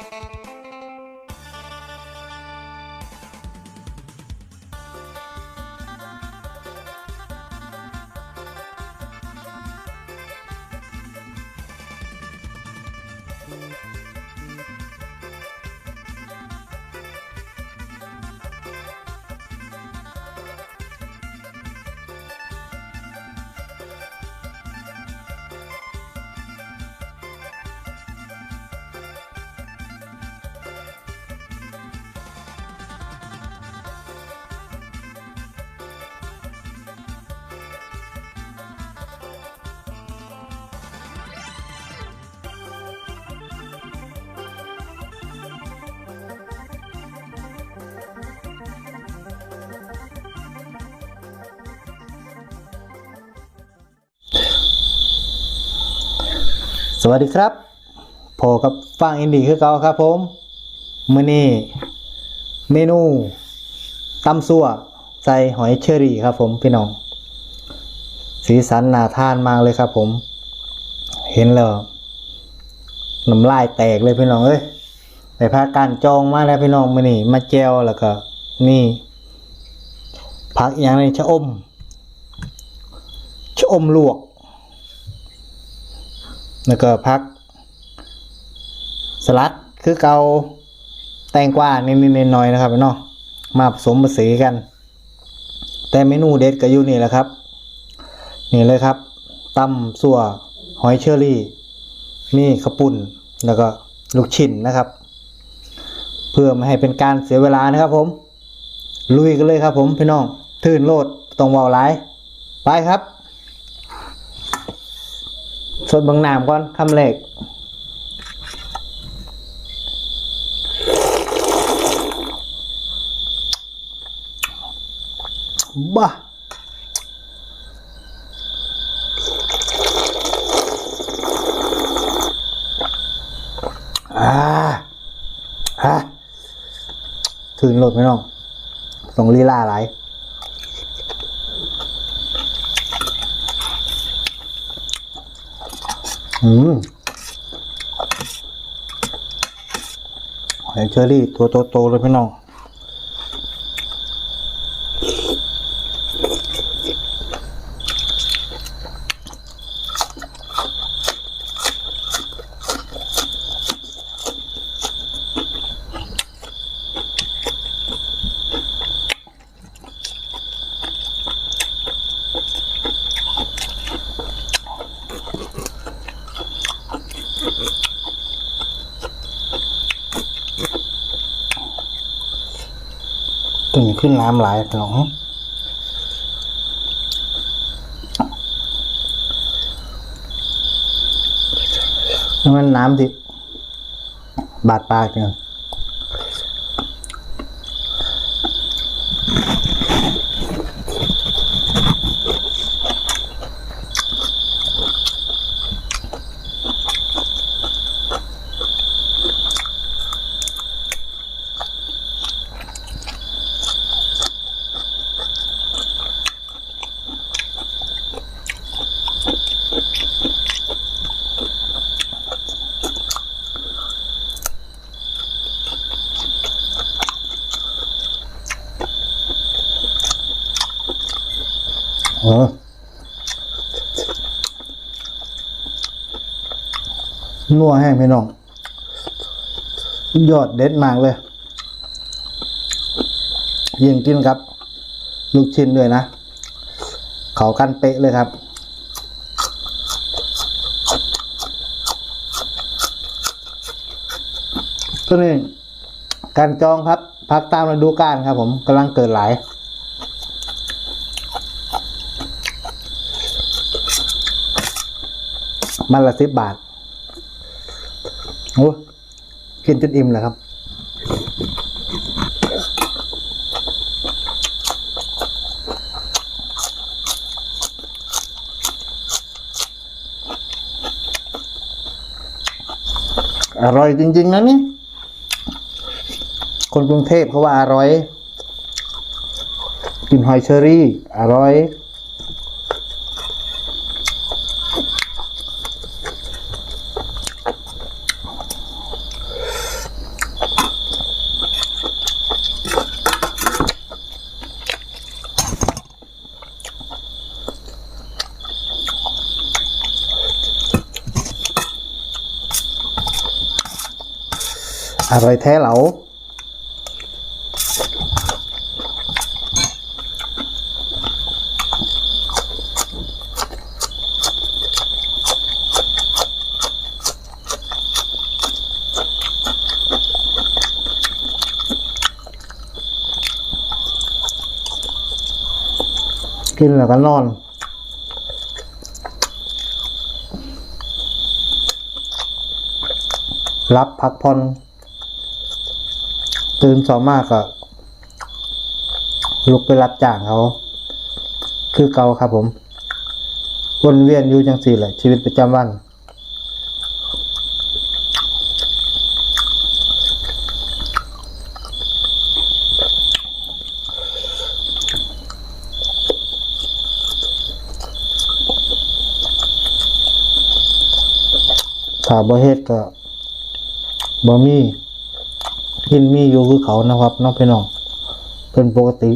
Thank mm -hmm. you. สวัสดีครับพอกับฟังอินดีคือเก่าครับผมมื้อนี้เมนูตำซั่วใส่หอยเชอรี่ครับผมพี่น้อง สีสันน่าทานมากเลยครับผม เห็นแล้วน้ำลายแตกเลยพี่น้องเอ้ยไปพาการจองมาแล้วพี่น้องมื้อนี้มาแจวแล้วก็ นี่ผักอย่างนี้ชะอมชะอมลวก แล้วก็พัก สลัดคือเกาแตงกวานิดๆหน่อยๆนะครับพี่น้องมาผสมผสานกัน แต่เมนูเด็ดก็อยู่นี่แหละครับ นี่เลยครับตำสัวหอยเชอรี่นี่ขาวปุ่นแล้วก็ลูกชิ้นนะครับ เพื่อไม่ให้เป็นการเสียเวลานะครับผม ลุยกันเลยครับผมพี่น้อง ทื่นโลดตรงวาไลไปครับ สดบางน้ำก่อนคำแรกบ้าอ่าอ่าถึงรถไหมน้อง ส่งลีลาอะไร อืมหอยเชอรี่ตัวโตๆเลยพี่น้อง ขึ้นน้ำหลายพี่น้องนี่มันน้ำที่บาดปากเนี่ย ออนัวแห้งพี่น้อง ยอดเด็ดมากเลย ยิงกินครับ ลูกชิ้นด้วยนะ เขากันเป๊ะเลยครับตัวนี้การจองครับพักตามฤดูกาลครับผมกำลังเกิดหลาย มันละสิบบาทโอ้กินจนอิ่มเลยครับ อร่อยจริง ๆ นะนี่ คนกรุงเทพเขาว่าอร่อย กินหอยเชอรี่ อร่อย ร่อยแท้เหลากินแล้วก็นอน รับพักผ่อน ตื่นสองมากก็ลุกไปรับจ้างเขา คือเก่าครับผมวนเวียนอยู่จังสี่แหละ ชีวิตประจำวัน ถ้าบ่เฮ็ดก็บ่มี กินมีอยู่คือเขานะครับน้องพี่น้องเป็นปกติ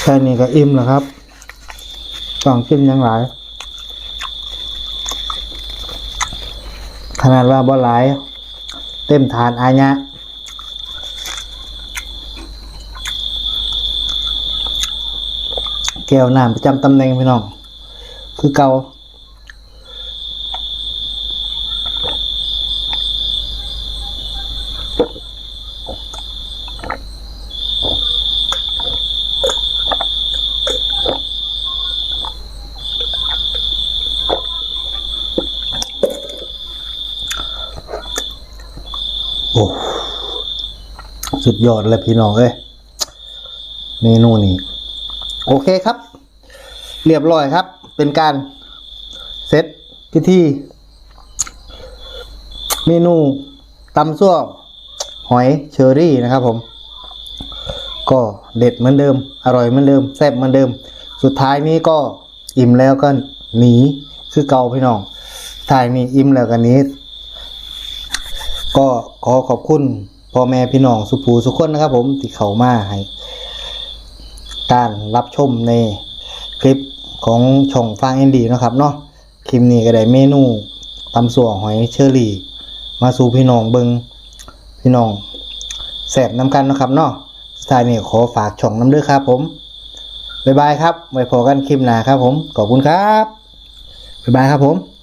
แค่นี้ก็อิ่มแล้วครับต้องกินยังหลายขนาดว่าบ่หลาย เต็มฐานอายะ แก้วน้ำประจำตำแหน่งพี่น้อง คือเกาโอ้สุดยอดเลยพี่น้องเอ้ยเมนูนี้ โอเคครับ เรียบร้อยครับ เป็นการเซตพิธีเมนูตำซั่วหอยเชอรี่นะครับผม ก็เด็ดเหมือนเดิม อร่อยเหมือนเดิมแซ่บเหมือนเดิม สุดท้ายนี้ก็อิ่มแล้วก็หนีคือเกาพี่น้องท้ายนี้อิ่มแล้วกันนี้ ก็ขอขอบคุณพ่อแม่พี่น้องสุภูสุขคนนะครับผมที่เขามาให้ การรับชมในคลิปของช่องฟางเอ็นดีนะครับเนาะคลิปนี้ก็ได้เมนูตำสัวหอยเชอรี่ มาสู่พี่น้องเบิงพี่น้องแสบน้ำกันนะครับเนาะสุดท้ายนี้ขอฝากช่องน้ำด้อครับผมบ๊ายบายครับไว้พอกันคลิปหน้าครับผมขอบคุณครับบ๊ายบายครับผม